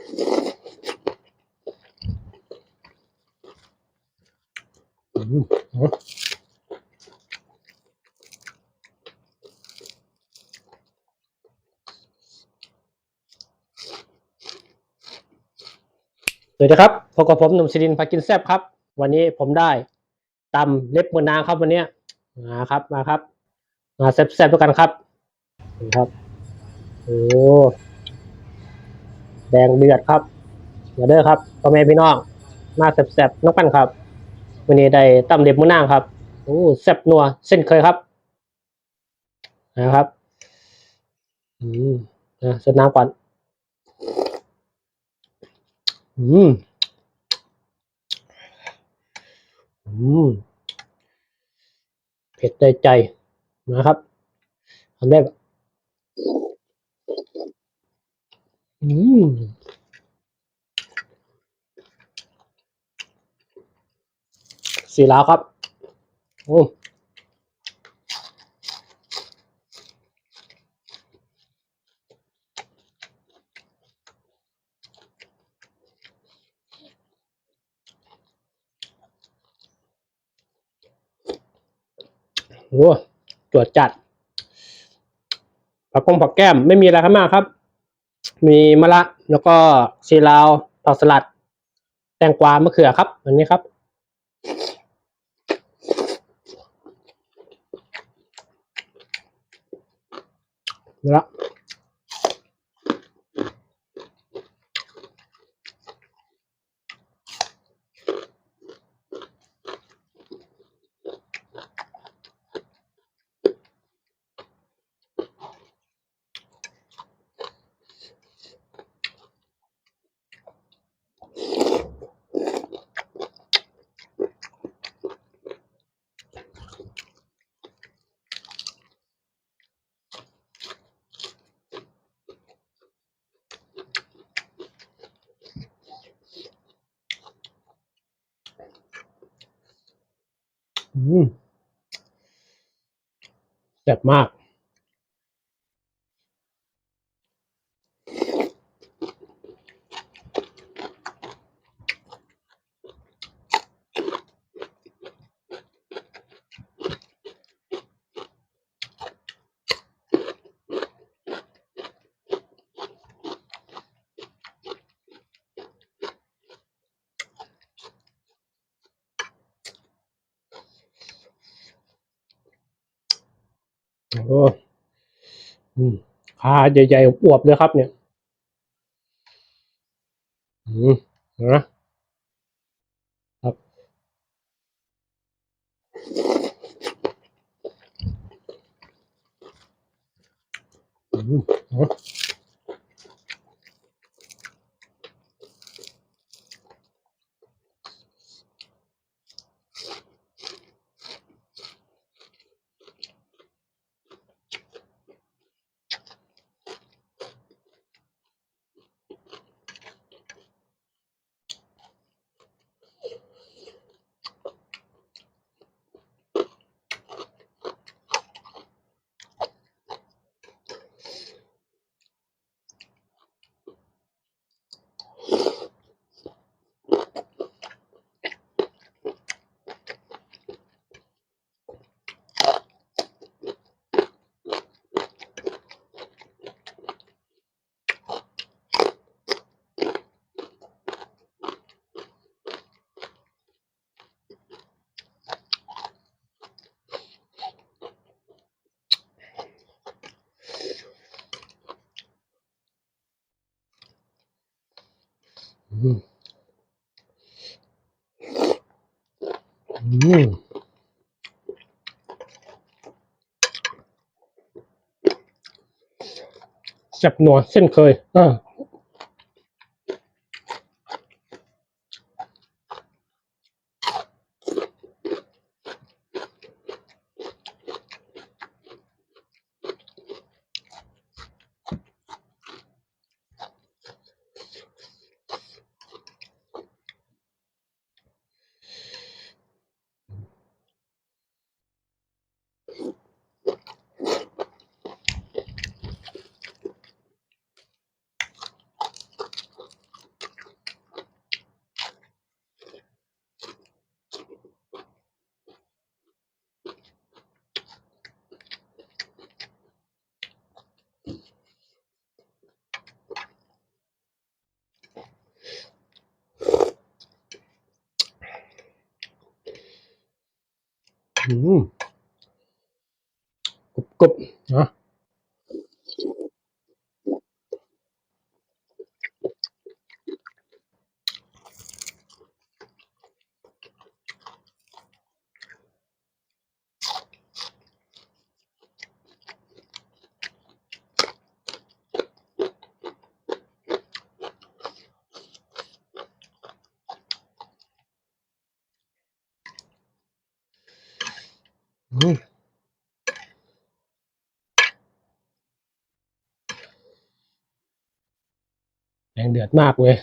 สวัสดีครับพบกับผมหนุ่มศิรินพากินแซบครับ วันนี้ผมได้ตำเล็บมือนางครับวันนี้มาครับมาครับ มาแซ่บๆด้วยกันครับครับ โอ้ แดงเดือดครับมาเด้อครับพ่อแม่พี่น้องมาแซ่บๆนกกันครับวันนี้ได้ตำเล็บมือนางครับโอ้แซ่บนัวเส้นเคยครับนะครับอืมนะเสร็จน้ำก่อนอืมอืมเผ็ดได้ใจนะครับทำได้ อืมสีลาวครับโอ้โหตรวจจัด ผักกงผักแก้ม ไม่มีอะไรข้ามากครับ มีมะระแล้วก็ซีลาวผักสลัด แตงกวามะเขือครับ อันนี้ครับแล้ว แซ่บมาก โอ้ขาใหญ่ๆอวบเลยครับ เนี่ย อืมนะครับ อืม อืมจับหนัวเส้นเคยอ่า อืมกรุบกรุบนะ แรงเดือดมากเลย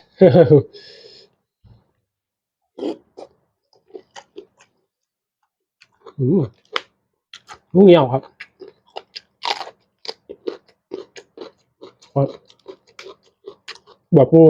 อืมลูกเหนียวครับแบบกู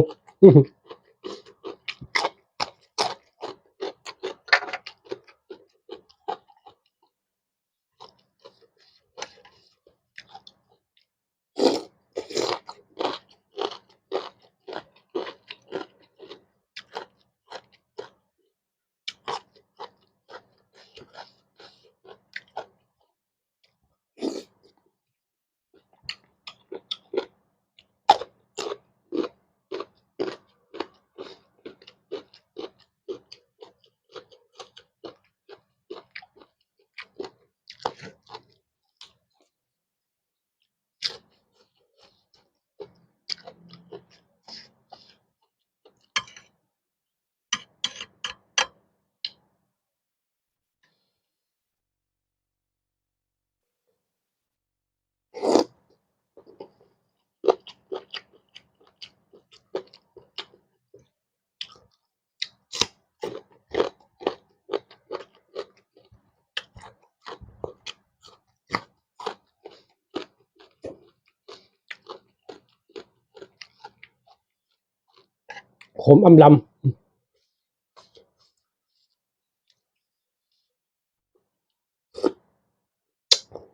ขมอำลำ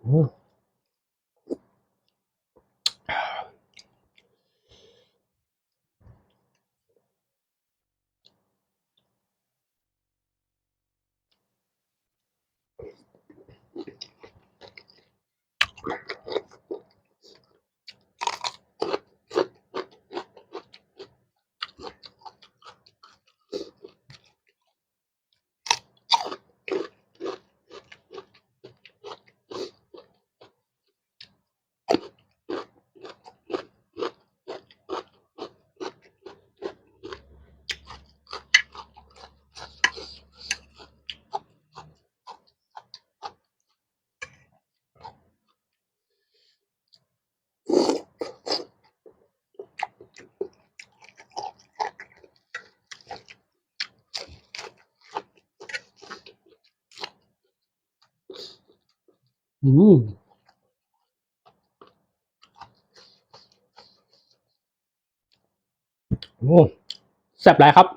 อืม อืมโอ้แซ่บหลายครับ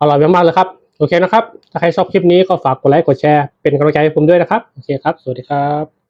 อร่อยมากๆเลยครับ โอเคนะครับ ถ้าใครชอบคลิปนี้ก็ฝากกดไลค์ กดแชร์ เป็นกำลังใจให้ผมด้วยนะครับ โอเคครับ สวัสดีครับ